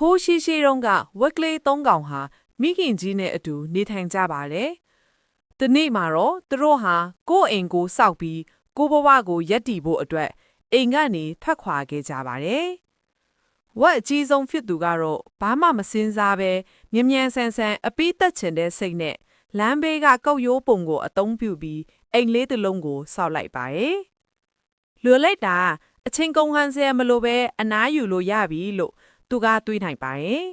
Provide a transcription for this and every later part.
ဟိုးရှိရှိတုန်းကဝက်ကလေးသုံးကောင်ဟာမိခင်ကြီးနဲ့အတူနေထိုင်ကြပါတယ်။ဒီနေ့မှာတော့သူတို့ဟာကိုယ့်အိမ်ကိုစောက်ပြီးကိုယ့်ဘဝကိုရက်တည်ဖို့အတွက်အိမ်ကနေထွက်ခွာခဲ့ကြပါတယ်။ဝက်အကြီးဆုံးဖြစ်သူကတော့ဘာမှမစင်စားပဲမြ мян ဆန်ဆန်အပီးတက်ချင်တဲ့စိတ်နဲ့လမ်းဘေးကကောက်ရိုးပုံကိုအသုံးပြုပြီးအိမ်လေးတစ်လုံးကိုစောက်လိုက်ပါတယ်။လွယ်လိုက်တာအချင်းကုန်ဟန်စဲမလို့ပဲအနားယူလို့ရပြီလို့ သူကတွေးနိုင်ပါတယ်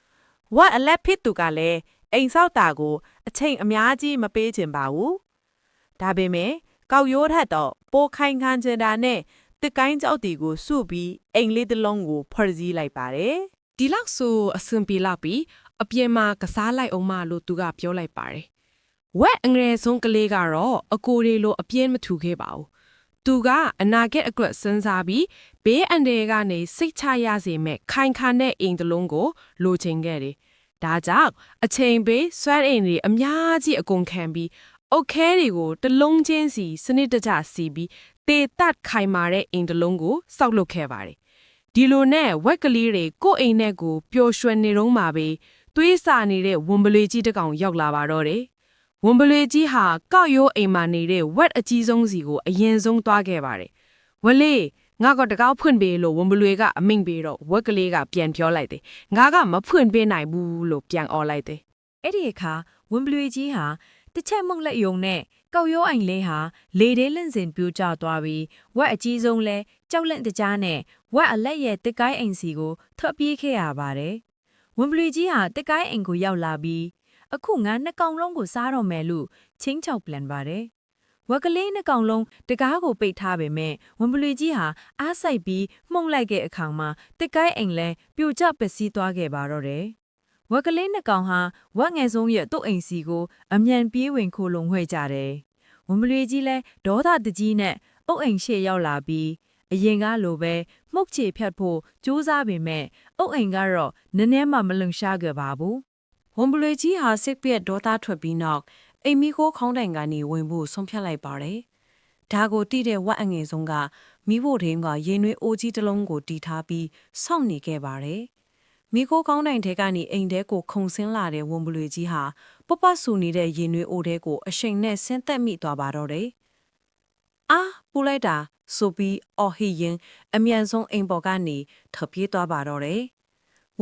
။ဝတ်အလက်ဖြစ်သူကလည်းအိမ်ဆောက်တာကို အချိန်အများကြီးမပေးချင်ပါဘူး။ဒါပေမဲ့ကောက်ရိုးထက်တော့ပိုခိုင်ခံချင်တာနဲ့တစ်ကိုင်းကြောက်တီကိုစုပြီးအိမ်လေးတစ်လုံးကိုဖွဲ့စည်းလိုက်ပါတယ်ဒီလောက်ဆိုအဆင်ပြေလောက်ပြီးအပြင်မှာကစားလိုက်အောင်မလို့သူကပြောလိုက်ပါတယ်ဝက်အငယ်ဆုံးကလေးကတော့အကိုတွေလိုအပြင်းမထူခဲ့ပါဘူး သူကအနာဂတ်အတွက်စဉ်းစားပြီးဘေးအန္တရာယ်ကနေစိတ်ချရစေမဲ့ခိုင်ခါတဲ့အိမ်တစ်လုံးကိုလိုချင်ခဲ့တယ်ဒါကြောင့်အချိန်ပေးဆွဲအိမ်တွေအများကြီးအကုန်ခံပြီးအုတ်ခဲတွေကိုတစ်လုံးချင်းစီစနစ်တကျစီပြီးတေတတ်ခိုင်မာတဲ့အိမ်တစ်လုံးကိုစောက်လုပ်ခဲ့ပါတယ်ဒီလိုနဲ့ဝက်ကလေးတွေကိုယ့်အိမ်နဲ့ကိုပျော်ရွှင်နေတော့မှပဲသွေးစာနေတဲ့ဝံပလွေကြီးတစ်ကောင်ရောက်လာပါတော့တယ်။ ဝံပလွေကြီးဟာကောက်ရိုးအိမ်မှာနေတဲ့ဝက်အကြီးဆုံးစီကိုအရင်ဆုံးသွားခဲ့ပါတယ်။ဝလေးငါကတကောက်ဖွင့်ပေးလို့ဝံပလွေကအမိန့်ပေးတော့ဝက်ကလေးကပြန်ပြောလိုက်တယ်။ငါကမဖွင့်ပေးနိုင်ဘူးလို့ပြန်អော်လိုက်တယ်အဲ့ဒီအခါဝင်းဘလွေကြီးဟာတစ်ချက်မှုန့်လက်ယုံနဲ့ကောက်ရိုးအိမ်လေးဟာလေသေးလင့်စင်ပြိုကျသွားပြီးဝက်အကြီးဆုံးလဲကြောက်လန့်တကြားနဲ့ဝက်အလက်ရဲ့တစ်ကိုင်းအိမ်စီကိုထွက်ပြေးခဲ့ရပါတယ်ဝင်းဘလွေကြီးဟာတစ်ကိုင်းအိမ်ကိုရောက်လာပြီး အခုငါနှစ်ကောင်လုံးကိုစားတော့မယ်လို့ချင်းချောက်ပြန်ပါတယ်ဝက်ကလေးနှစ်ကောင်လုံးတကားကိုပိတ်ထားပေမဲ့ဝင်းဘလွေကြီးဟာအားဆိုင်ပြီးမှုန့်လိုက်တဲ့အခါမှာတစ်ကိုင်းအိမ်လဲပြိုကျပစ္စည်းသွားခဲ့ပါတော့တယ်ဝက်ကလေးနှစ်ကောင်ဟာဝက်ငယ်ဆုံးရဲ့သူ့အိမ်စီကိုအမြန်ပြေးဝင်ခိုလုံဝှဲ့ကြတယ်။ဝံမလွေကြီးလဲဒေါသတကြီးနဲ့အုတ်အိမ်ရှေ့ရောက်လာပြီးအရင်ကလိုပဲမှုတ်ချေဖြတ်ဖို့ကြိုးစားပေမဲ့အုတ်အိမ်ကတော့နည်းနည်းမှမလုံရှားခဲ့ပါဘူး။ ဝံပလွေကြီးဟာစိတ်ပြက်ဒေါသထွက်ပြီးနောက်အိမ်မီကိုခေါင်းတိုင်ကနေဝင်ဖို့ဆုံးဖြတ်လိုက်ပါတယ်။ဒါကိုတိတဲ့ဝက်အငယ်ဆုံးကမိဖို့ထင်းကရေနွေးအိုးကြီးတစ်လုံးကိုတီထားပြီးစောင့်နေခဲ့ပါတယ်။မိခိုးကောင်းတိုင်ထဲကနေအိမ်ထဲကိုခုံဆင်းလာတဲ့ဝံပလွေကြီးဟာပပဆူနေတဲ့ရေနွေးအိုးထဲကိုအရှိန်နဲ့ဆင်းသက်မိသွားပါတော့တယ်။အာပူလိုက်တာဆိုပြီးအော်ဟီရင်အမြန်ဆုံးအိမ်ပေါ်ကနေထပြေးသွားပါတော့တယ်။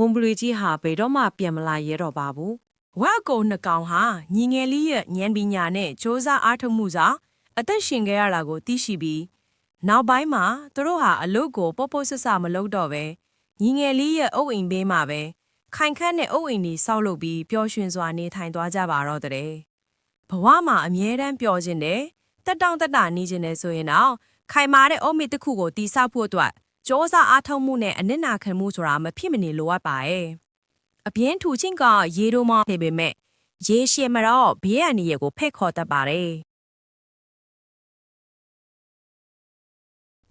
ဝံပလွေကြီးဟာဘယ်တော့မှပြန်မလာရဲတော့ပါဘူး။ဝက်အကုံနှစ်ကောင်ဟာညီငယ်လေးရဲ့ဉာဏ်ပညာနဲ့စ조사အားထုတ်မှုစာအသက်ရှင်ခဲ့ရတာကိုသိရှိပြီးနောက်ပိုင်းမှာသူတို့ဟာအလုတ်ကိုပေါ့ပေါ့ဆဆမလုပ်တော့ပဲညီငယ်လေးရဲ့အုပ်အိမ်ဘေးမှာပဲခိုင်ခန့်တဲ့အုပ်အိမ်ကြီးဆောက်လုပ်ပြီးပျော်ရွှင်စွာနေထိုင်သွားကြပါတော့တဲ့ဘဝမှာအမြဲတမ်းပျော်ခြင်းတယ်တက်တောင့်တက်တာနေခြင်းတယ်ဆိုရင်တော့ခိုင်မာတဲ့အုပ်မိတစ်ခုကိုတီဆောက်ဖို့အတွက် စ조사အားထုတ်မှုနဲ့အနစ်နာခံမှုဆိုတာမဖြစ်မနေလိုအပ်ပါရဲ့အပြင်းထူချင်းကရေတို့မဖြစ်ပေမဲ့ရေရှည်မှာတော့ဘေးအန္တရာယ်ကိုဖက်ခေါ်တတ်ပါတယ်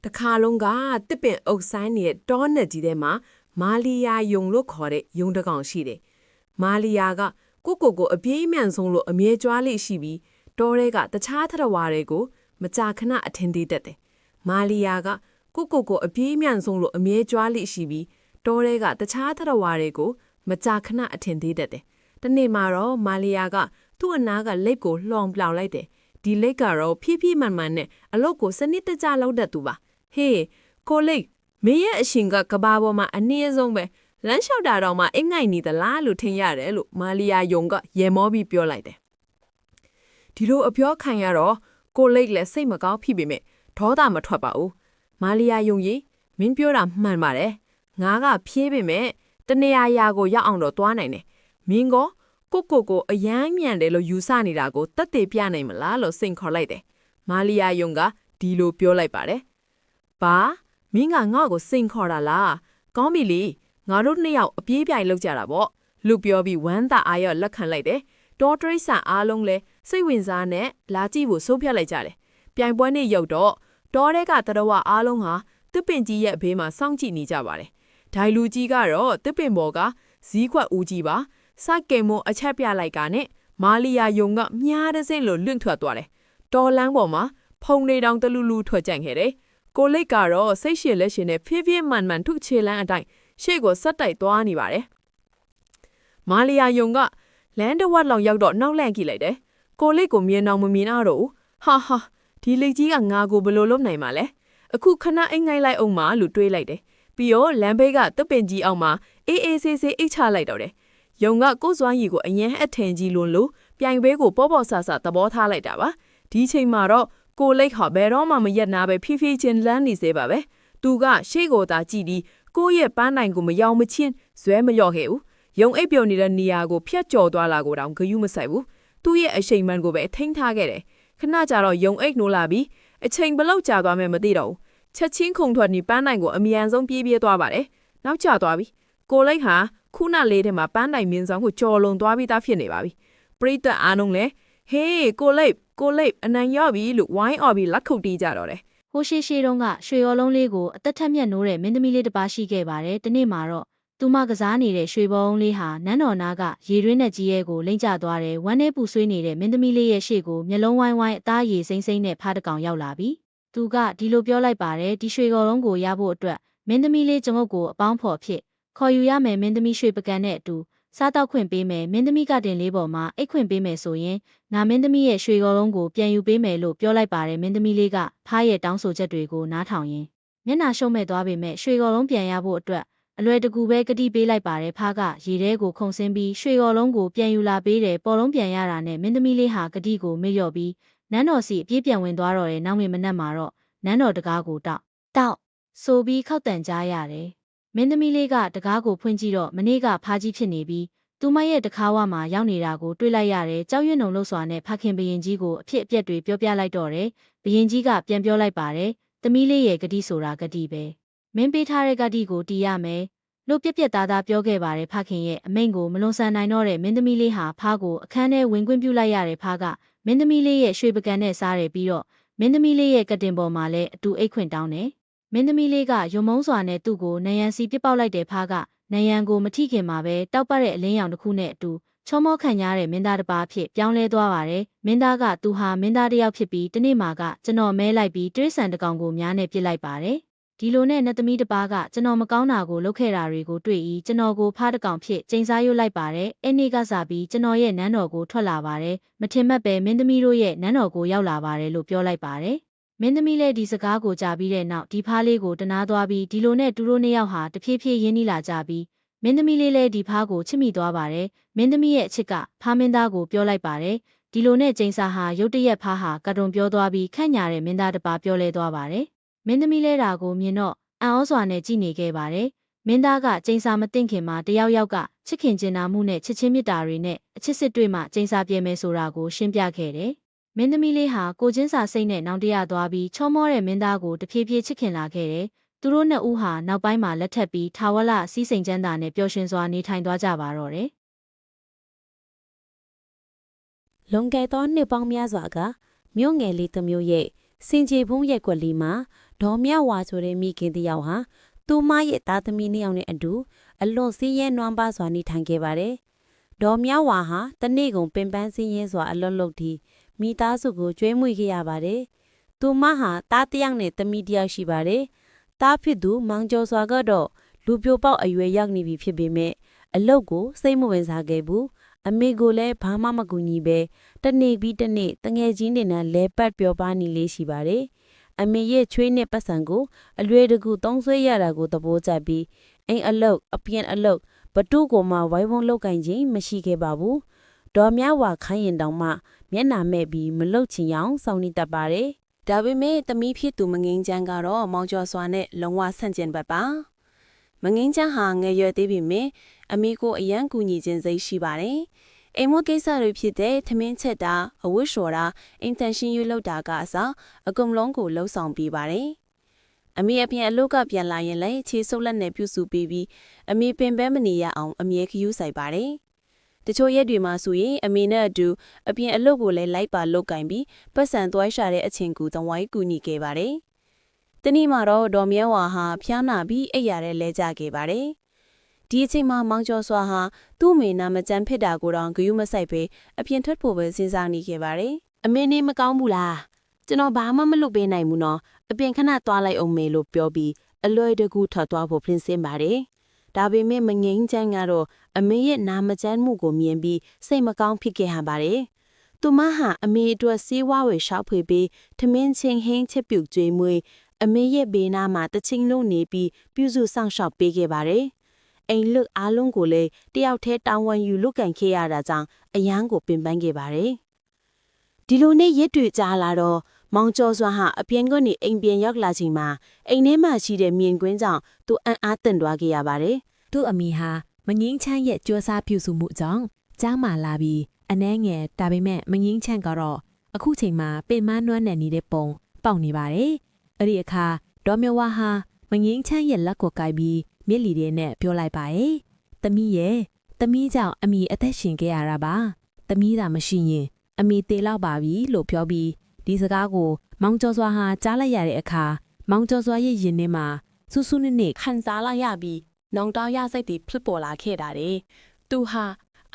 တခါလုံးကတစ်ပင်အုပ်ဆိုင်နေတဲ့တောနက်ကြီးထဲမှာမာလီယာယုံလို့ခေါ်တဲ့ယုံတစ်ကောင်ရှိတယ်။မာလီယာကကိုကိုကိုအပြေးအမြန်ဆုံးလို့အမြဲကြွားလေးရှိပြီးတောထဲကတခြားသတ္တဝါတွေကိုမကြာခဏအထင်သေးတတ်တယ်။မာလီယာက ကိုကိုကိုအပြေးအမြန်ဆုံးလို့အမြဲကြွားလေးရှိပြီးတောထဲကတခြားသတ္တဝါတွေကိုမကြာခဏအထင်သေးတတ်တယ်။တနေ့မှာတော့မာလီယာကသူ့အနားကလက်ကိုလှောင်ပြောင်လိုက်တယ်။ဒီလက်ကတော့ဖြည်းဖြည်းမှန်မှန်နဲ့အလုတ်ကိုစနစ်တကျလောက်တတ်သူပါ။ဟေးကိုလိတ်မင်းရဲ့အရှင်ကကဘာပေါ်မှာအနည်းဆုံးပဲလမ်းလျှောက်တာတော့မှအိတ်ငိုက်နေသလားလို့ထင်ရတယ်လို့မာလီယာယုံကရေမောပြီးပြောလိုက်တယ်ဒီလိုအပြောခံရတော့ကိုလိတ်လည်းစိတ်မကောင်းဖြစ်ပေမဲ့ဒေါသမထွက်ပါဘူး မာလီယာယုံကြီးမင်းပြောတာမှန်ပါတယ်ငါကဖြေးပေမဲ့တနေရာရာကိုရောက်အောင်တော့သွားနိုင်တယ်မင်းကကိုကိုကိုအယမ်းမြန်တယ်လို့ယူဆနေတာကိုတက်တေပြနိုင်မလားလို့စိန်ခေါ်လိုက်တယ်မာလီယာယုံကဒီလိုပြောလိုက်ပါတယ်ဘာမင်းကငါ့ကိုစိန်ခေါ်တာလားကောင်းပြီလေငါတို့နှစ်ယောက်အပြေးပြိုင်လောက်ကြတာပေါ့လူပြောပြီးဝမ်းသာအားရလက်ခံလိုက်တယ်တောတရိษံအားလုံးလဲစိတ်ဝင်စားနဲ့လာကြည့်ဖို့စိုးဖြတ်လိုက်ကြတယ်ပြိုင်ပွဲနေ့ရောက်တော့ တောထဲကတရဝအားလုံးဟာတစ်ပင်ကြီးရဲ့ဘေးမှာစောင့်ကြည့်နေကြပါတယ်ဒိုင်လူကြီးကတော့တစ်ပင်ပေါ်ကဇီးခွက်ဦးကြီးပါစကင်မွန်အချက်ပြလိုက်ကာနဲ့မာလီယာယုံကမြားတဲ့စင်းလို့လွင့်ထွက်သွားတယ်တော်လန်းပေါ်မှာဖုံနေတောင်တလူလူထွက်ကြံခဲ့တယ်ကိုလိတ်ကတော့စိတ်ရှည်လက်ရှင်နဲ့ဖြည်းဖြည်းမှန်မှန်ထုချေလန်းအတိုင်းရှေ့ကိုဆက်တိုက်သွားနေပါတယ်။မာလီယာယုံကလန်ဒဝတ်လောင်ရောက်တော့နောက်လန့်ကြည့်လိုက်တယ်။ကိုလေးကိုမြင်အောင်မမြင်တော့ဘူး။ဟာဟာ ဒီလိတ်ကြီးကငါကိုဘယ်လိုလုပ်နိုင်မှာလဲ။အခုခဏအိမ်ငိုက်လိုက်အောင်မလို့တွေးလိုက်တယ်။ပြီးတော့လမ်းဘေးကတပ်ပင်ကြီးအောင်မှာအေးအေးဆေးဆေးအိတ်ချလိုက်တော့တယ်။ယုံကကိုယ်စွမ်းရည်ကိုအရင်အထင်ကြီးလွန်းလို့ပြိုင်ဘေးကိုပေါ့ပေါ့ဆာဆာသဘောထားလိုက်တာပါ။ဒီချိန်မှာတော့ကိုလိတ်ဟာဘယ်တော့မှမရက်နာပဲဖြည်းဖြည်းချင်းလန်းနေစေပါပဲ။သူကရှေ့ကိုသာကြည့်ပြီးကိုယ့်ရဲ့ပန်းနိုင်ကိုမယောင်မချင်းဇွဲမလျော့ခဲ့ဘူး။ယုံအိပ်ပျော်နေတဲ့နေရာကိုဖျက်ကျော်သွားလာကိုတောင်ဂယုမဆိုင်ဘူး။သူ့ရဲ့အချိန်မှန်ကိုပဲထိန်းထားခဲ့တယ်။ ခဏကြာတော့ယုံအိတ်နိုးလာပြီးအချိန်ဘလောက်ကြာသွားမယ်မသိတော့ဘူး။ချက်ချင်းခုန်ထွက်နေပန်းနိုင်ကိုအမြန်ဆုံးပြေးပြေးသွားပါတယ်။နောက်ကျသွားပြီ။ကိုလိတ်ဟာခုနလေးထဲမှာပန်းနိုင်မြင်းဆောင်ကိုကြော်လွန်သွားပြီးသားဖြစ်နေပါပြီ။ပရိသတ်အားလုံးလည်းဟေးကိုလိတ်ကိုလိတ်အနံရော့ပြီလို့ဝိုင်းအော်ပြီးလက်ခုပ်တီးကြတော့တယ်ဟိုရှိရှိတုန်းကရွှေရော်လုံးလေးကိုအသက်ထက်မြက်နိုးတဲ့မင်းသမီးလေးတစ်ပါးရှိခဲ့ပါတယ်။ဒီနေ့မှာတော့ သူမကစားနေတဲ့ရွှေဘုံလေးဟာနန်းတော်နာကရေတွင်းနဲ့ကြီးရဲကိုလိမ့်ကျသွားတယ်။ဝမ်းနဲ့ပူဆွေးနေတဲ့မင်းသမီးလေးရဲ့ရှေ့ကိုမျက်လုံးဝိုင်းဝိုင်းအသားရည်စိမ့်စိမ့်နဲ့ဖားတကောင်ရောက်လာပြီ။သူကဒီလိုပြောလိုက်ပါတယ်ဒီရွှေရော်လုံးကိုရဖို့အတွက်မင်းသမီးလေးကျုံုပ်ကိုအပေါင်းဖော်ဖြစ်ခေါ်ယူရမယ်မင်းသမီးရွှေပကံနဲ့အတူစားတောက်ခွင့်ပေးမယ်မင်းသမီးကတင်လေးပေါ်မှာအိတ်ခွင့်ပေးမယ်ဆိုရင်နာမင်းသမီးရဲ့ရွှေရော်လုံးကိုပြန်ယူပေးမယ်လို့ပြောလိုက်ပါတယ်မင်းသမီးလေးကဖားရဲ့တောင်းဆိုချက်တွေကိုနားထောင်ရင်းမျက်နှာရှုံးမဲ့သွားပေမဲ့ရွှေရော်လုံးပြန်ရဖို့အတွက် အလွယ်တကူပဲကတိပေးလိုက်ပါတယ်ဖားကရေထဲကိုခုန်ဆင်းပြီးရွှေရော်လုံးကိုပြန်ယူလာပေးတယ်ပေါ်လုံးပြန်ရတာနဲ့မင်းသမီးလေးဟာကတိကိုမေ့လျော့ပြီးနန်းတော်စီအပြည့်ပြန်ဝင်သွားတော့တဲ့နောက်မြင်မနက်မှာတော့နန်းတော်တကားကိုတောက်တောက်ဆိုပြီးခောက်တန်ကြားရတယ်မင်းသမီးလေးကတကားကိုဖွင့်ကြည့်တော့မနေ့ကဖားကြီးဖြစ်နေပြီးသူမရဲ့တခါဝမှာရောက်နေတာကိုတွေ့လိုက်ရတယ်။ကြောက်ရွံ့ုံလို့စွာနဲ့ဖခင်ဘရင်ကြီးကိုအဖြစ်အပျက်တွေပြောပြလိုက်တော့တယ်။ဘရင်ကြီးကပြန်ပြောလိုက်ပါတယ်။သမီးလေးရဲ့ဂတိဆိုတာဂတိပဲ။ မင်းပေးထားတဲ့ဂတိကိုတီးရမယ်။လို့ပြက်ပြက်သားသားပြောခဲ့ပါတယ်ဖခင်ရဲ့အမိန့်ကိုမလွန်ဆန်နိုင်တော့တဲ့မင်းသမီးလေးဟာဖားကိုအခန်းထဲဝင်ခွင့်ပြုလိုက်ရတဲ့ဖားကမင်းသမီးလေးရဲ့ရွှေပကံနဲ့စားတယ်ပြီးတော့မင်းသမီးလေးရဲ့ကတင်ပေါ်မှာလည်းအတူအိတ်ခွင့်တောင်းတယ်။မင်းသမီးလေးကရုံမုံစွာနဲ့သူ့ကိုနယံစီပစ်ပေါက်လိုက်တဲ့ဖားကနယံကိုမထိခင်မှာပဲတောက်ပတဲ့အလင်းရောင်တစ်ခုနဲ့အတူချောမောခံရတဲ့မင်းသားတစ်ပါးဖြစ်ပြောင်းလဲသွားပါတယ်။မင်းသားကသူဟာမင်းသားတစ်ယောက်ဖြစ်ပြီးတနေ့မှကကျွန်တော်မဲလိုက်ပြီးတိရစ္ဆာန်တစ်ကောင်ကိုများနဲ့ပြစ်လိုက်ပါတယ်။ ဒီလိုနဲ့နှစ်သမီးတစ်ပါးကကျွန်တော်မကောင်းတာကိုလုပ်ခဲ့တာတွေကိုတွေ့ပြီးကျွန်တော်ကိုဖားတစ်ကောင်ဖြစ်ကျိန်စားရွတ်လိုက်ပါတယ်။အဲ့နေ့ကစားပြီးကျွန်တော်ရဲ့နန်းတော်ကိုထွက်လာပါတယ်။မထင်မှတ်ပဲမင်းသမီးတို့ရဲ့နန်းတော်ကိုရောက်လာပါတယ်လို့ပြောလိုက်ပါတယ်။မင်းသမီးလည်းဒီစကားကိုကြားပြီးတဲ့နောက်ဒီဖားလေးကိုတနာသွားပြီးဒီလိုနဲ့သူတို့နှစ်ယောက်ဟာတဖြည်းဖြည်းရင်းနှီးလာကြပြီးမင်းသမီးလေးလည်းဒီဖားကိုချစ်မိသွားပါတယ်မင်းသမီးရဲ့အချစ်ကဖားမင်းသားကိုပြောလိုက်ပါတယ်ဒီလိုနဲ့ကျိန်စာဟာရုတ်တရက်ဖားဟာကတုံပြောသွားပြီးခန့်ညာတဲ့မင်းသားတစ်ပါးပြောလဲသွားပါတယ် မင်းသမီးလဲတာကိုမြင်တော့အံ့ဩစွာနဲ့ကြည်နေခဲ့ပါတယ်မင်းသားကကျိန်စာမသိမ့်ခင်မှာတယောက်ယောက်ကချစ်ခင်ကျင်နာမှုနဲ့ချစ်ချင်းမြတ်တာတွေနဲ့အချစ်စစ်တွေ့မှကျိန်စာပြဲမယ်ဆိုတာကိုရှင်းပြခဲ့တယ်မင်းသမီးလေးဟာကိုချင်းစာစိတ်နဲ့နောင်တရသွားပြီးချောမောတဲ့မင်းသားကိုတဖြည်းဖြည်းချစ်ခင်လာခဲ့တယ်သူတို့နှစ်ဦးဟာနောက်ပိုင်းမှာလက်ထပ်ပြီးထာဝရစီးစိမ်ချမ်းသာနဲ့ပျော်ရွှင်စွာနေထိုင်သွားကြပါတော့တယ်လွန်ခဲ့သောနှစ်ပေါင်းများစွာကမြို့ငယ်လေးတစ်မျိုးရဲ့ စင်ကြေဖုံးရက်ွက်လေးမှာဒေါ်မြဝါဆိုတဲ့မိခင်တစ်ယောက်ဟာသူမရဲ့သားသမီးနှစ်ယောက်နဲ့အတူအလွန်စည်းရဲနွမ်းပါစွာနေထိုင်ခဲ့ပါတယ်။ဒေါ်မြဝါဟာတနေ့ကုန်ပင်ပန်းစည်းရဲစွာအလွတ်လွတ်ဒီမိသားစုကိုကျွေးမွေးခဲ့ရပါတယ်။သူမဟာသားတစ်ယောက်နဲ့သမီးတစ်ယောက်ရှိပါတယ်။သားဖြစ်သူမောင်ကျော်စွာကတော့လူပြိုပေါက်အရွယ်ရောက်နေပြီဖြစ်ပေမဲ့အလုတ်ကိုစိတ်မဝင်စားခဲ့ဘူး။ အမေကိုလည်းဘာမှမကူညီပဲတနေ့ပြီးတနေ့တငယ်ချင်းတွေနဲ့လဲပတ်ပြောပါနေလေးရှိပါတယ်။အမေရဲ့ချွေးနဲ့ပတ်စံကိုအလွယ်တကူသုံးဆွဲရတာကိုသဘောကျပြီးအိမ်အလုတ်အပြင်အလုတ်ဘတုကိုမှဝိုင်းဝန်းလောက်ကင်ခြင်းမရှိခဲ့ပါဘူး။ဒေါ်မြဝါခိုင်းရင်တောင်မှမျက်နာမဲ့ပြီးမလုတ်ချင်အောင်စောင့်နေတတ်ပါတယ်။ဒါပေမဲ့တမီးဖြစ်သူမငင်းချမ်းကတော့မောင်ကျော်စွာနဲ့လုံးဝဆန့်ကျင်ဘက်ပါ မငင်းချမ်းဟာငယ်ရွယ်သေးပေမဲ့အမေကိုအယံကူညီခြင်းစိတ်ရှိပါတယ်အိမ်မကိစ္စတွေဖြစ်တဲ့ထမင်းချက်တာအဝတ်လျှော်တာအင်တန်ရှင်းရွလောက်တာကအစအကုန်လုံးကိုလှုပ်ဆောင်ပေးပါတယ်အမေအပြင်အလုပ်ကပြန်လာရင်လည်းခြေဆုပ်လက်နဲ့ပြုစုပေးပြီးအမေပင်ပန်းမနေရအောင်အမြဲခရူးဆိုင်ပါတယ်တချို့ရက်တွေမှာဆိုရင်အမေနဲ့အတူအပြင်အလုပ်ကိုလည်းလိုက်ပါလုပ်ကင်ပြီးပတ်စံသွားရှာတဲ့အချိန်ကူတဝိုင်းကူညီခဲ့ပါတယ်။ တနေ့မှာတော့ဒေါ်မြဲဝါဟာဖျားနာပြီးအိပ်ရတဲ့လဲကြခဲ့ပါတယ်။ဒီအချိန်မှာမောင်ကျော်စွာဟာသူ့မိနာမကြမ်းဖြစ်တာကိုတော့ဂယုမဆိုင်ပဲအပြင်ထွက်ဖို့ပဲစဉ်းစားနေခဲ့ပါတယ်။အမေနေမကောင်းဘူးလား။ကျွန်တော်ဘာမှမလုပ်ပေးနိုင်ဘူးနော်။အပြင်ခဏသွားလိုက်အောင်မေလို့ပြောပြီးအလွယ်တကူထွက်သွားဖို့ပြင်ဆင်ပါတယ်ဒါပေမဲ့မငိမ့်ချမ်းကတော့အမေရဲ့နာမကျန်းမှုကိုမြင်ပြီးစိတ်မကောင်းဖြစ်ခဲ့ဟန်ပါတယ်။သူမဟာအမေအတွက်စေးဝါဝယ်ရှောက်ဖွေပြီးထမင်းချင်းဟင်းချက်ပြုတ်ကျွေးမွေး အမေရဲ့ဘေးနားမှာတချင်းလုံးနေပြီးပြုစုဆောင်ရှောက်ပေးခဲ့ပါတယ်။အိမ်လွတ်အားလုံးကိုလည်းတယောက်တည်းတာဝန်ယူလုပ်ကင်ခဲ့ရတာကြောင့်အယမ်းကိုပင်ပန်းခဲ့ပါတယ်။ဒီလိုနဲ့ရက်တွေ့ကြလာတော့မောင်ကျော်စွာဟာအပြင်ကနေအိမ်ပြန်ရောက်လာချိန်မှာအိမ်ထဲမှာရှိတဲ့မြင်ကွင်းကြောင့်သူအံ့အားသင့်သွားခဲ့ရပါတယ်။သူ့အမိဟာမငင်းချမ်းရဲ့ကြိုးစားပြုစုမှုကြောင့်ကြားမာလာပြီးအနှဲငယ်ဒါပေမဲ့မငင်းချမ်းကတော့အခုချိန်မှာပင်မနွမ်းနယ်နေတဲ့ပုံပေါက်နေပါတယ်။ အဲ့ဒီအခါဒေါ်မြဝါဟာမငင်းချမ်းရဲ့လက်ကိုကိုက်ပြီးမျက်လီတွေနဲ့ပြောလိုက်ပါရဲ့။သမီးရဲ့သမီးကြောင့်အမိအသက်ရှင်ခဲ့ရတာပါ။သမီးသာမရှိရင် အမိတေလောက်ပါပြီလို့ပြောပြီးဒီစကားကို မောင်ကျော်စွာဟာကြားလိုက်ရတဲ့အခါမောင်ကျော်စွာရဲ့ရင်ထဲမှာဆူဆူနစ်နစ်ခံစားလိုက်ရပြီးနောင်တရစိတ်တွေဖြစ်ပေါ်လာခဲ့တာတဲ့။သူဟာ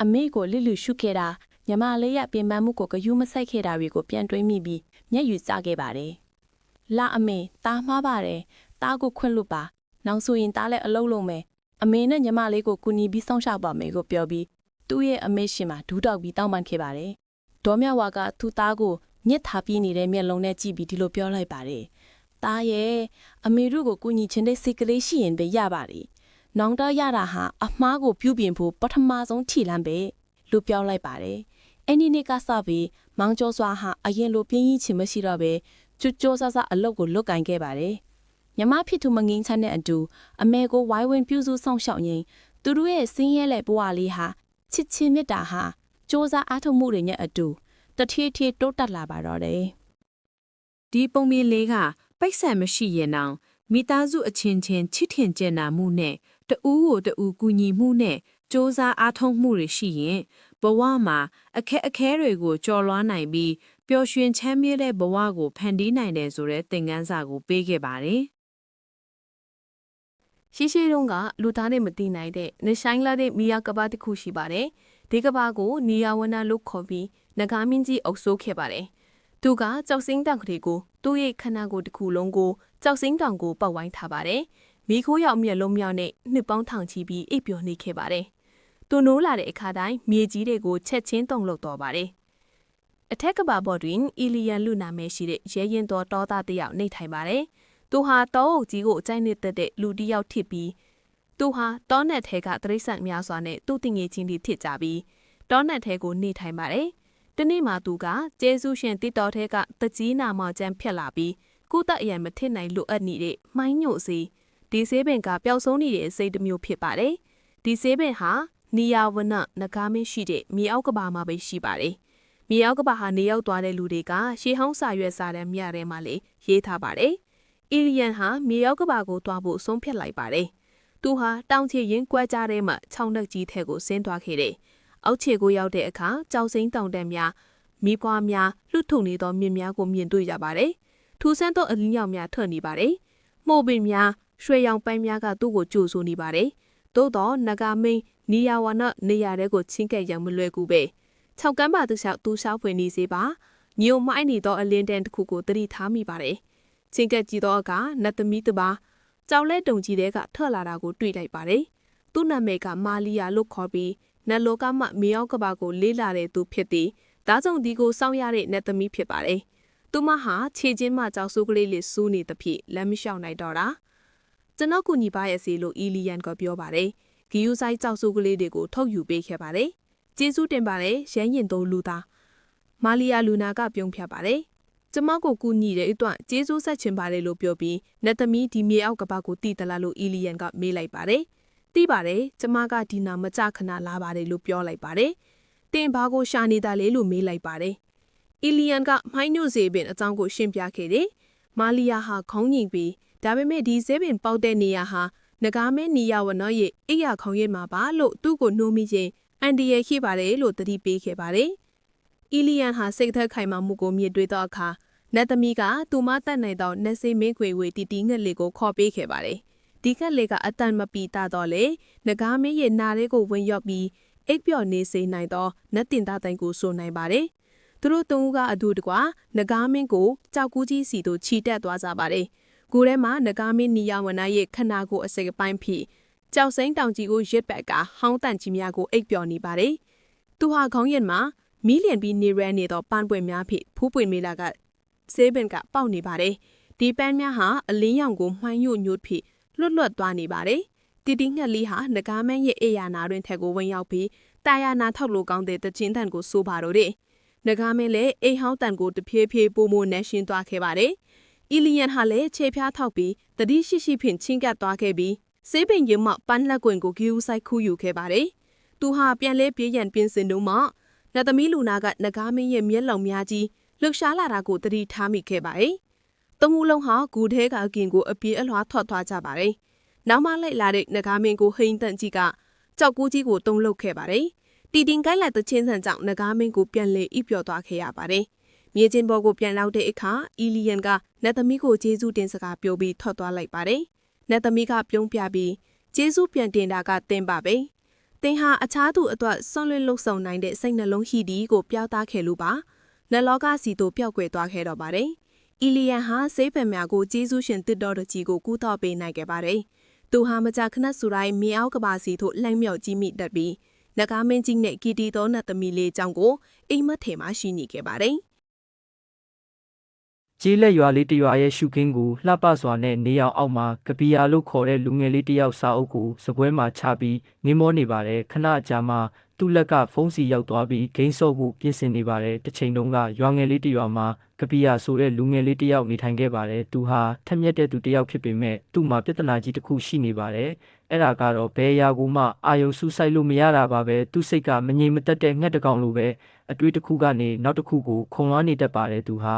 အမေကိုလစ်လူရှုခဲ့တာညီမလေးရဲ့ပြင်ပန်းမှုကိုဂယုမဆိုင်ခဲ့တာတွေကိုပြန်တွေးမိပြီးမျက်ရည်ကျခဲ့ပါတယ်။ လာအမေတားမှားပါတယ်။တားကိုခွင့်လွတ်ပါ။နောက်ဆိုရင်တားလည်းအလုံးလုံးမယ်။အမေနဲ့ညီမလေးကိုကူညီပြီးစောင့်ရှောက်ပါမယ်ကိုပြောပြီးသူ့ရဲ့အမေရှင်မှာဒူးတောက်ပြီးတောင်းပန်ခဲ့ပါတယ်။ဒေါ်မြဝါကသူ့သားကိုညစ်ထားပြီးနေတဲ့မျက်လုံးနဲ့ကြည့်ပြီးဒီလိုပြောလိုက်ပါတယ်။တားရဲ့အမေတို့ကိုကူညီချင်တဲ့စိတ်ကလေးရှိရင်ပဲရပါတယ်။နောင်တရတာဟာအမားကိုပြုပြင်ဖို့ပထမဆုံးထီလန့်ပဲလို့ပြောလိုက်ပါတယ်။အဲ့ဒီနေ့ကစပြီးမောင်ကျော်စွာဟာအရင်လိုပြင်းကြီးချင်မရှိတော့ပဲ ကျွတ်ကြောဆဆအလုတ်ကိုလွတ်ကင်ခဲ့ပါတယ်။မြမဖြစ်သူမငင်းချမ်းတဲ့အတူအမေကိုဝိုင်းဝန်းပြုစုဆောင်ရှောက်ရင်းသူတို့ရဲ့စင်းရဲတဲ့ဘဝလေးဟာချစ်ချင်းမေတ္တာဟာစ조사အားထုတ်မှုတွေနဲ့အတူတထီးထီးတိုးတက်လာပါတော့တယ်။ ဒီပုံမြင်လေးကပိတ်ဆက်မရှိရင်တောင်မိသားစုအချင်းချင်းချစ်ထင်ကြနာမှုနဲ့တူးကိုတူးကူညီမှုနဲ့စ조사အားထုတ်မှုတွေရှိရင်ဘဝမှာအခက်အခဲတွေကိုကျော်လွှားနိုင်ပြီး ပျော်ရွှင်ချမ်းမြေ့တဲ့ဘဝကိုဖန်တီးနိုင်တယ်ဆိုတဲ့သင်ခန်းစာကိုပေးခဲ့ပါတယ်။ရှိရှိတုန်းကလူသားတွေမသိနိုင်တဲ့နဆိုင်လာတဲ့မီယာကဘာတစ်ခုရှိပါတယ်။ဒီကဘာကိုနီယာဝနာလို့ခေါ်ပြီးနဂါမင်းကြီးအုပ်စိုးခဲ့ပါတယ်။သူကကြောက်စင်းတောင်ကလေးကိုသူ့ရဲ့ခန္ဓာကိုယ်တစ်ခုလုံးကိုကြောက်စင်းတောင်ကိုပတ်ဝိုင်းထားပါတယ်။မိခိုးရောက်မျက်လုံးမြောက်နဲ့နှစ်ပေါင်းထောင်ချီပြီးအိပ်ပျော်နေခဲ့ပါတယ်။သူနိုးလာတဲ့အခါတိုင်းမြေကြီးတွေကိုချက်ချင်းတုံလုပ်တော်ပါတယ်။ အထက်ကဘာဘော်တွင်အီလီယန်လူနာမဲရှိတဲ့ရဲရင်တော်တောသားတစ်ယောက်နေထိုင်ပါတယ်။သူဟာတောအုပ်ကြီးကိုအကြိုက်နေတဲ့တဲ့လူတစ်ယောက်ဖြစ်ပြီးသူဟာတောနက်ထဲကတရိษံများစွာနဲ့သူ့တင်ငယ်ချင်းတွေဖြစ်ကြပြီးတောနက်ထဲကိုနေထိုင်ပါတယ်။တနေ့မှသူကကျေးဇူးရှင်တစ်တော်ထဲကတကြီးနာမောင်ကျန်းဖြတ်လာပြီးကုသအရန်မထစ်နိုင်လို့အပ်နေတဲ့မှိုင်းညို့စီဒီဆေးပင်ကပျောက်ဆုံးနေတဲ့စိတ်တစ်မျိုးဖြစ်ပါတယ်။ဒီဆေးပင်ဟာနီယာဝနနဂါမင်းရှိတဲ့မြေအောက်ကဘာမှာပဲရှိပါတယ်။ မြေအောက်ကဘာဟာနေရောက်သွားတဲ့လူတွေကရှေးဟောင်းစာရွက်စာတမ်းမြထဲမှာလေရေးထားပါတယ်။အီလီယန်ဟာမြေအောက်ကဘာကိုတွားဖို့ဆုံးဖြတ်လိုက်ပါတယ်။သူဟာတောင်ချေရင်ကွဲကြတဲ့မှခြောက်နှက်ကြီးထဲကိုဆင်းသွားခဲ့တယ်။အောက်ခြေကိုရောက်တဲ့အခါကြောက်စိမ့်တောင်တန်းများမိပွားများလှုပ်ထုံနေသောမြင်များကိုမြင်တွေ့ရပါတယ်။ထူဆန်းသောအလင်းရောင်များထွက်နေပါတယ်။မှုပင်များရွှေရောင်ပန်းများကသူ့ကိုကြိုဆိုနေပါတယ်။သို့တော့နဂါမင်းနီယာဝနနေရာတဲ့ကိုချင်းကဲ့ရောင်မလွယ်ကူပဲ။ ခြောက်ကမ်းပါသူလျှောက်သူလျှောက်ဖွေနေစေပါ။ညိုမိုင်းနေသောအလင်းတန်းတစ်ခုကိုတတိထားမိပါတယ်။ချင်းကဲ့ကြည့်သောအခါနတ်သမီးတစ်ပါးကြောင်လဲတုံကြီးတဲ့ကထွက်လာတာကိုတွေ့လိုက်ပါတယ်။သူ့နာမည်ကမာလီယာလို့ခေါ်ပြီးနတ်လောကမှမြေအောက်ကဘာကိုလေးလာတဲ့သူဖြစ်သည်။ဒါကြောင့်ဒီကိုစောင့်ရတဲ့နတ်သမီးဖြစ်ပါတယ်။သူမဟာခြေချင်းမှကြောက်ဆိုးကလေးလေးစူးနေသဖြင့်လမ်းမလျှောက်နိုင်တော့တာ။ကျွန်တော်ကူညီပါရဲ့စီလို့အီလီယန်ကပြောပါတယ်။ဂီယူဆိုင်ကြောက်ဆိုးကလေးတွေကိုထုတ်ယူပေးခဲ့ပါတယ်။ ကျေးဇူးတင်ပါတယ်ရမ်းရင်တို့လူသား။မာလီယာလူနာကပြုံးဖြတ်ပါတယ်။ကျမကိုကူညီတဲ့အတွက်ကျေးဇူးဆက်ချင်ပါတယ်လို့ပြောပြီးနတ်သမီးဒီမြေအောက်ကဘာကိုတည်တလားလို့အီလီယန်ကမေးလိုက်ပါတယ်။သိပါတယ်ကျမကဒီနာမကြခဏလာပါတယ်လို့ပြောလိုက်ပါတယ်။တင်ဘာကိုရှာနေတာလဲလို့မေးလိုက်ပါတယ်။အီလီယန်ကမိုင်းညို့စေပင်အကြောင်းကိုရှင်းပြခဲ့တယ်။မာလီယာဟာခေါင်းညင်ပြီးဒါပေမဲ့ဒီဇဲပင်ပေါက်တဲ့နေရာဟာငကားမဲနီယာဝနော့ရဲ့အိယာခေါင်းရဲ့မှာပါလို့သူ့ကိုနှိုးမိချင်း အန်ဒီရဲ့ရှိပါတယ်လို့တတိပေးခဲ့ပါတယ်။အီလီယန်ဟာစိတ်သက်ခိုင်မာမှုကိုမြင်တွေ့သောအခါနတ်သမီးကသူမတတ်နိုင်သောနတ်စေးမင်းခွေဝေတီတီငှက်လေးကိုခေါ်ပေးခဲ့ပါတယ်။ဒီငှက်လေးကအတန်မပီတာတော့လေငကားမင်းရဲ့နားလေးကိုဝင်ရောက်ပြီးအိပ်ပျော်နေစေနိုင်သောနတ်တင်သားတိုင်ကိုဆိုနိုင်ပါတယ်။သူတို့သုံးဦးကအတူတကွငကားမင်းကိုကြောက်ကူးကြီးစီတို့ခြိတက်သွားကြပါတယ်။ကိုယ်ထဲမှာငကားမင်းနီယာဝနာရဲ့ခန္ဓာကိုယ်အစိပ်အပိုင်းဖြစ် ကြောက်စိမ့်တောင်ကြီးကိုရစ်ဘက်ကဟောင်းတန့်ကြီးများကိုအိပ်ပျော်နေပါတယ်။သူဟာခေါင်းရက်မှာမီးလျံပြီးနေရနေသောပန်းပွင့်များဖြင့်ဖူးပွင့်မေလာကဆေးပင်ကပေါက်နေပါတယ်။ဒီပန်းများဟာအလင်းရောင်ကိုမှိုင်းညို့ညို့ဖြင့်လွတ်လွတ်သွားနေပါတယ်။တီတီငှက်လေးဟာငကားမန်းရဲ့အေယာနာတွင်ထက်ကိုဝင်ရောက်ပြီးတာယာနာထောက်လိုကောင်းတဲ့တချင်းတန်ကိုစိုးပါတော့တယ်။ငကားမင်းလည်းအိမ်ဟောင်းတန်ကိုတဖြည်းဖြည်းပိုမိုနှက်ရှင်သွားခဲ့ပါတယ်။အီလီယန်ဟာလည်းခြေဖျားထောက်ပြီးတတိရှိရှိဖြင့်ချင်းကပ်သွားခဲ့ပြီး စေးပင်ရင်မှပန်းလက်ကွင်ကိုဂီယူဆိုင်ခူးယူခဲ့ပါတယ်။သူဟာပြန်လဲပြေးရန်ပြင်စင်တော့မှနတ်သမီးလူနာကငကားမင်းရဲ့မျက်လုံးများကြီးလှုပ်ရှားလာတာကိုသတိထားမိခဲ့ပါတယ်။သုံးဦးလုံးဟာဂူထဲကအကင်ကိုအပြေးအလွှားထွက်သွားကြပါတယ်။နောက်မှလိုက်လာတဲ့ငကားမင်းကိုဟိန်တန့်ကြီးကကြောက်ကူးကြီးကိုတုံးလုတ်ခဲ့ပါတယ်။တီတင်ကိုက်လိုက်တဲ့ချင်းဆန်ကြောင့်ငကားမင်းကိုပြန်လေဣပြော်သွားခဲ့ရပါတယ်။မြေချင်းဘောကိုပြန်လောက်တဲ့အခါအီလီယန်ကနတ်သမီးကိုကျေးဇူးတင်စကားပြောပြီးထွက်သွားလိုက်ပါတယ်။ နတ်သမီးကပြုံးပြပြီးကျေးဇူးပြန်တင်တာကတင်းပါပဲ။တင်ဟာအခြားသူအတွက်ဆွန့်လွတ်လှုပ်ဆောင်နိုင်တဲ့စိတ်နှလုံးရှိသည်ကိုပြောသားခဲ့လို့ပါ။နလောကစီတို့ပျောက်ကွယ်သွားခဲ့တော့ပါတယ်။အီလီယန်ဟာစေးပင်များကိုကျေးဇူးရှင်တစ်တော်တကြီးကိုကူးတော့ပေးနိုင်ခဲ့ပါတယ်။သူဟာမကြာခဏဆိုတိုင်းမြေအောက်ကဘာစီတို့လှမ်းမြောက်ကြီးမိတတ်ပြီးနဂါမင်းကြီးနဲ့ကီတီတော်နတ်သမီးလေးအကြောင်းကိုအိမ်မက်ထဲမှာရှိနေခဲ့ပါတယ်။ ကျေးလက်ရွာလေးတစ်ရွာရဲ့ရှုခင်းကိုလှပစွာနဲ့နေအောင်အောက်မှာကပီယာလို့ခေါ်တဲ့လူငယ်လေးတစ်ယောက်စာအုပ်ကိုစပွဲမှာချပြီးငင်းမောနေပါတယ်ခဏကြာမှသူ့လက်ကဖုန်းစီရောက်သွားပြီးဂိမ်းဆော့ဖို့ပြင်ဆင်နေပါတယ်တစ်ချိန်လုံးကရွာငယ်လေးတစ်ရွာမှာကပီယာဆိုတဲ့လူငယ်လေးတစ်ယောက်နေထိုင်ခဲ့ပါတယ်သူဟာထက်မြက်တဲ့သူတစ်ယောက်ဖြစ်ပေမဲ့သူ့မှာပြဿနာကြီးတစ်ခုရှိနေပါတယ်အဲ့ဒါကတော့ဘယ်အရာကိုမှအာယုံစူးစိုက်လို့မရတာပါပဲသူ့စိတ်ကမငြိမ်မသက်တဲ့ငှက်တစ်ကောင်လိုပဲအတွေးတစ်ခုကနေနောက်တစ်ခုကိုခုံလွှမ်းနေတတ်ပါတယ်သူဟာ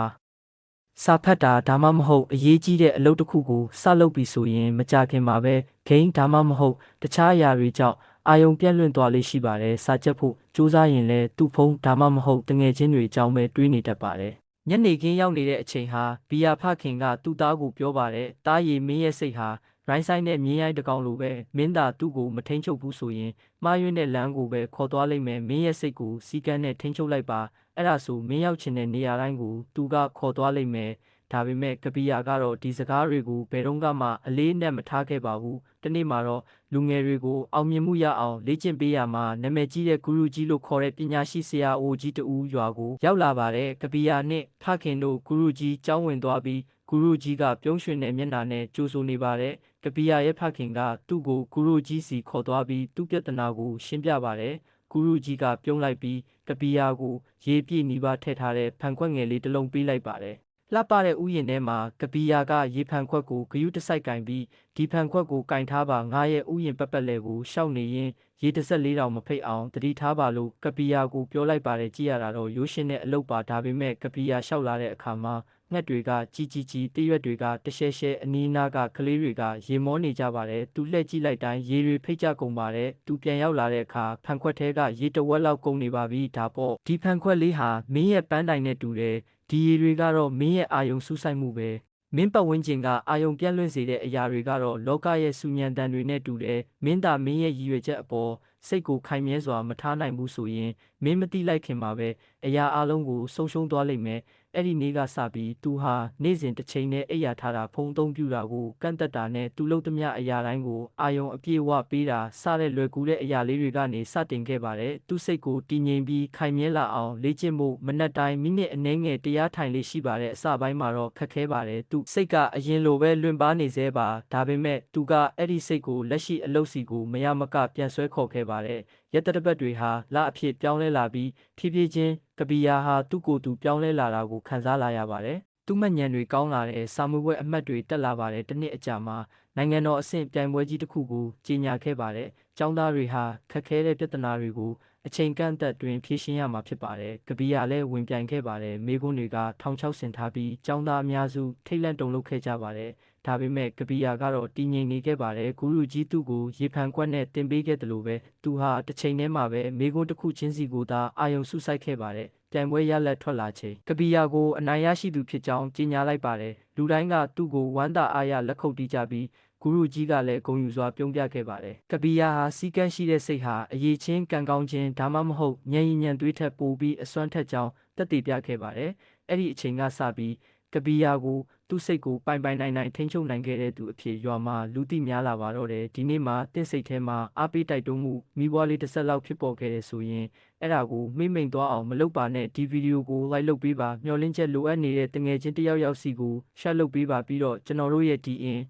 စာဖတ်တာဒါမှမဟုတ်အရေးကြီးတဲ့အလုပ်တစ်ခုကိုစလုပ်ပြီဆိုရင်မကြခင်မှာပဲဂိမ်းဒါမှမဟုတ်တခြားအရာတွေကြောင့်အာယုံပြန့်လွင့်သွားလေးရှိပါတယ်စာချက်ဖို့စူးစမ်းရင်လည်းသူ့ဖုန်းဒါမှမဟုတ်တငယ်ချင်းတွေအကြောင်းပဲတွေးနေတတ်ပါတယ်ညနေခင်းရောက်နေတဲ့အချိန်ဟာဘီယာဖခင်ကသူ့သားကိုပြောပါတယ်တားရီမင်းရဲ့စိတ်ဟာရိုင်းဆိုင်နဲ့မြင်းရိုင်းတစ်ကောင်လိုပဲမင်းသာသူ့ကိုမထိန်ချုပ်ဘူးဆိုရင်မှားယွင်းတဲ့လမ်းကိုပဲခေါ်သွားလိမ့်မယ်မင်းရဲ့စိတ်ကိုစီကန်းနဲ့ထိန်ချုပ်လိုက်ပါ အဲ့ဒါဆိုမင်းရောက်ချင်တဲ့နေရာတိုင်းကိုသူကခေါ်သွားလိမ့်မယ်ဒါပေမဲ့ကပီယာကတော့ဒီစကားတွေကိုဘယ်တော့မှအလေးနဲ့မထားခဲ့ပါဘူး။ဒီနေ့မှာတော့လူငယ်တွေကိုအောင်မြင်မှုရအောင်လေ့ကျင့်ပေးရမှာနာမည်ကြီးတဲ့ဂုရုကြီးလို့ခေါ်တဲ့ပညာရှိဆရာအိုကြီးတူရွာကိုရောက်လာပါတယ်။ကပီယာနဲ့ဖခင်တို့ဂုရုကြီးကျောင်းဝင်သွားပြီးဂုရုကြီးကပြုံးရွှင်တဲ့မျက်နှာနဲ့ကြိုးဆိုနေပါတယ်။ကပီယာရဲ့ဖခင်ကသူ့ကိုဂုရုကြီးစီခေါ်သွားပြီးသူ့ပြဿနာကိုရှင်းပြပါတယ်။ ဂုရုကြီးကပြုံးလိုက်ပြီးကပီယာကိုရေပြည့်နီးပါးထည့်ထားတဲ့ဖန်ခွက်ငယ်လေးတစ်လုံးပေးလိုက်ပါတယ်။လှပတဲ့ဥယျာဉ်ထဲမှာကပီယာကရေဖန်ခွက်ကိုဂယုတစိုက်ကင်ပြီးဒီဖန်ခွက်ကိုကင်ထားပါငါရဲ့ဥယျာဉ်ပတ်ပတ်လဲကိုရှောက်နေရင်ရေတစ်ဆက်လေးတောင်မဖိတ်အောင်တတိထားပါလို့ကပီယာကိုပြောလိုက်ပါတယ်ကြည့်ရတာတော့ရိုးရှင်းတဲ့အလုပ်ပါဒါပေမဲ့ကပီယာရှောက်လာတဲ့အခါမှာ ငှက်တွေကကြီးကြီးကြီးတရွက်တွေကတရှဲရှဲအနီးနားကကလေးတွေကရေမောနေကြပါတယ်သူလှည့်ကြည့်လိုက်တိုင်းရေတွေဖိတ်ကြကုန်ပါတယ်သူပြန်ရောက်လာတဲ့အခါဖန်ခွက်ထဲကရေတဝက်လောက်ကုန်နေပါပြီဒါပေါ့ဒီဖန်ခွက်လေးဟာမင်းရဲ့ပန်းတိုင်နဲ့တူတယ်ဒီရေတွေကတော့မင်းရဲ့အာယုံစူးစိုက်မှုပဲမင်းပတ်ဝန်းကျင်ကအာယုံပြန့်လွင့်စေတဲ့အရာတွေကတော့လောကရဲ့စူညံတန်တွေနဲ့တူတယ်မင်းသာမင်းရဲ့ရည်ရွယ်ချက်အပေါ်စိတ်ကိုခိုင်မြဲစွာမထားနိုင်ဘူးဆိုရင်မင်းမတိလိုက်ခင်မှာပဲအရာအလုံးကိုဆုံးရှုံးသွားလိမ့်မယ် အဲ့ဒီနေ့ကစပြီးသူဟာနေ့စဉ်တစ်ချိန်နဲ့အိပ်ယာထားတာဖုံးသုံးပြတာကိုကန့်တက်တာနဲ့သူလုပ်သမျှအရာတိုင်းကိုအာယုံအပြည့်အဝပေးတာစတဲ့လွယ်ကူတဲ့အရာလေးတွေကနေစတင်ခဲ့ပါတယ်သူစိတ်ကိုတည်ငြိမ်ပြီးခိုင်မြဲလာအောင်လေ့ကျင့်ဖို့မနက်တိုင်းမိနစ်အနည်းငယ်တရားထိုင်လေးရှိပါတယ်အစပိုင်းမှာတော့ခက်ခဲပါတယ်သူစိတ်ကအရင်လိုပဲလွင်ပါနေသေးပါဒါပေမဲ့သူကအဲ့ဒီစိတ်ကိုလက်ရှိအလုပ်စီကိုမရမကပြန်ဆွဲခေါ်ခဲ့ပါတယ်ရက်တပတ်တွေဟာလအဖြစ်ပြောင်းလဲလာပြီးဖြည်းဖြည်းချင်းကပီယာဟာသူ့ကိုယ်သူပြောင်းလဲလာတာကိုခံစားလာရပါတယ်။သူ့မှတ်ဉာဏ်တွေကောင်းလာတဲ့စာမှုပွဲအမှတ်တွေတက်လာပါတယ်။တစ်နှစ်အကြာမှာနိုင်ငံတော်အဆင့်ပြိုင်ပွဲကြီးတစ်ခုကိုကြီးညာခဲ့ပါတယ်။ကျောင်းသားတွေဟာခက်ခဲတဲ့ပြဿနာတွေကိုအချိန်ကန့်အသတ်တွင်ဖြေရှင်းရမှာဖြစ်ပါတယ်။ကပီယာလည်းဝင်ပြိုင်ခဲ့ပါတယ်။မိကွန်းတွေကထောင်ချောက်ဆင်ထားပြီးကျောင်းသားအများစုထိတ်လန့်တုန်လှုပ်ခဲ့ကြပါတယ်။ ဒါပေမဲ့ကပီယာကတော့တည်ငြိမ်နေခဲ့ပါတယ်ဂူရုကြီးသူ့ကိုရေဖန်ကွက်နဲ့တင်ပေးခဲ့တယ်လို့ပဲသူဟာတစ်ချိန်တည်းမှာပဲမိကုန်းတစ်ခုချင်းစီကိုသာအာယုံဆုဆိုင်ခဲ့ပါတယ်ပြိုင်ပွဲရလက်ထွက်လာချိန်ကပီယာကိုအနိုင်ရရှိသူဖြစ်ကြောင်းကြေညာလိုက်ပါတယ်လူတိုင်းကသူ့ကိုဝမ်းသာအားရလက်ခုပ်တီးကြပြီးဂူရုကြီးကလည်းဂုဏ်ယူစွာပြုံးပြခဲ့ပါတယ်။ကပီယာဟာစီကန်းရှိတဲ့စိတ်ဟာအရေးချင်းကံကောင်းခြင်းဒါမှမဟုတ်ဉာဏ်ရည်ဉာဏ်သွေးထက်ပိုပြီးအစွမ်းထက်ကြောင်းတက်တည်ပြခဲ့ပါတယ်။အဲ့ဒီအချိန်ကစပြီး ကပီယာကိုသူ့စိတ်ကိုပိုင်ပိုင်နိုင်နိုင်ထိန်းချုပ်နိုင်ခဲ့တဲ့သူအဖြစ်ရွာမှာလူသိများလာပါတော့တယ်ဒီနေ့မှာတင့်စိတ်ထဲမှာအားပေးတိုက်တွန်းမှုမိဘွားလေးတစ်ဆက်လောက်ဖြစ်ပေါ်ခဲ့တယ်ဆိုရင်အဲ့ဒါကိုမိမ့်မိန်သွားအောင်မလုပ်ပါနဲ့ဒီဗီဒီယိုကို like လုပ်ပေးပါမျှော်လင့်ချက်လိုအပ်နေတဲ့တငယ်ချင်းတစ်ယောက်ယောက်စီကို share လုပ်ပေးပါပြီးတော့ကျွန်တော်တို့ရဲ့ဒီအင်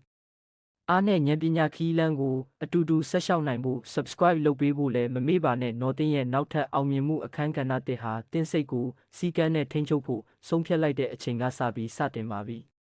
အားနဲ့ဉာဏ်ပညာခီးလန်းကိုအတူတူဆက်လျှောက်နိုင်ဖို့ subscribe လုပ်ပေးဖို့လည်းမမေ့ပါနဲ့နော်တင်းရဲ့နောက်ထပ်အောင်မြင်မှုအခမ်းကဏ္ဍတစ်ဟာတင်းစိတ်ကိုစီကန်းနဲ့ထိန်းချုပ်ဖို့ဆုံးဖြတ်လိုက်တဲ့အချိန်ကစပြီးစတင်ပါပြီ။